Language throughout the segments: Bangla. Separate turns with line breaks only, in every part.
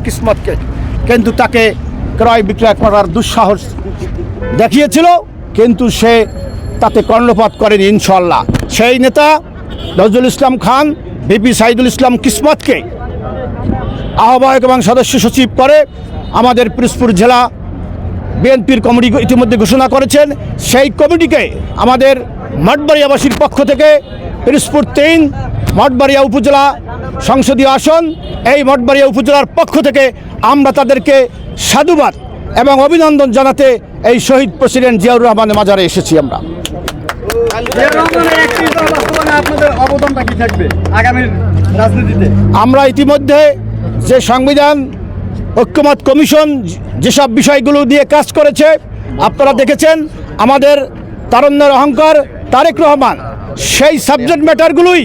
কিসমতকে। কিন্তু তাকে ক্রয় বিক্রয় করার দুঃসাহস দেখিয়েছিল, কিন্তু সে তাতে কর্ণপাত করেনি ইনশাল্লাহ সেই নেতা নজরুল ইসলাম খান, বিপি সাইদুল ইসলাম কিসমতকে আহ্বায়ক এবং সদস্য সচিব করে আমাদের পিরোজপুর জেলা বিএনপির কমিটি ইতিমধ্যে ঘোষণা করেছেন। সেই কমিটিকে আমাদের মঠবাড়িয়াবাসীর পক্ষ থেকে পিরোজপুর তিন মঠবাড়িয়া উপজেলা সংসদীয় আসন। এই মঠবাড়িয়া উপজেলার পক্ষ থেকে আমরা তাদেরকে সাধুবাদ এবং অভিনন্দন জানাতে এই শহীদ প্রেসিডেন্ট জিয়াউর রহমানের মাজারে এসেছি আমরা। আমরা ইতিমধ্যে যে সংবিধান ঐক্যমত কমিশন যেসব বিষয়গুলো দিয়ে কাজ করেছে আপনারা দেখেছেন আমাদের তারণ্যের অহংকার তারেক রহমান সেই সাবজেক্ট ম্যাটারগুলোই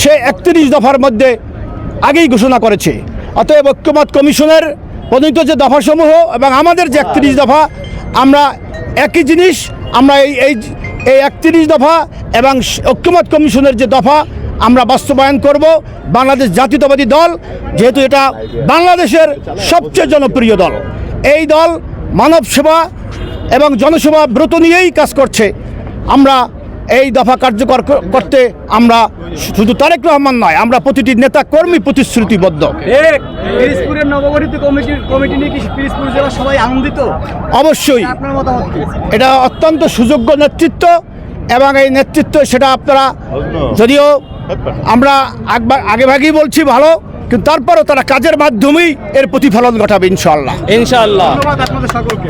সে একত্রিশ দফার মধ্যে আগেই ঘোষণা করেছে। অতএব ঐক্যমত কমিশনের প্রণীত যে দফাসমূহ এবং আমাদের যে একত্রিশ দফা, আমরা একই জিনিস, আমরা এই এই এই একত্রিশ দফা এবং ঐক্যমত কমিশনের যে দফা, আমরা বাস্তবায়ন করব। বাংলাদেশ জাতীয়তাবাদী দল, যেহেতু এটা বাংলাদেশের সবচেয়ে জনপ্রিয় দল। এই দল মানব সেবা এবং জনসেবা ব্রত নিয়েই কাজ করছে। আমরা এই দফা কার্যকর করতে আমরা শুধু তারেক রহমান নয় আমরা প্রতিটি নেতা কর্মী প্রতিশ্রুতিবদ্ধ।
পিরিজপুরের নবগঠিত কমিটির কমিটি নিয়ে কি পিরিজপুর জেলা সবাই আনন্দিত?
অবশ্যই। এটা অত্যন্ত সুযোগ্য নেতৃত্ব এবং এই নেতৃত্ব সেটা আপনারা যদিও আমরা আগেভাগেই বলছি ভালো কিন্তু তারপরও তারা কাজের মাধ্যমেই এর প্রতিফলন ঘটাবে ইনশাল্লাহ
ইনশাআল্লাহ।
ধন্যবাদ আপনাদের সকলকে।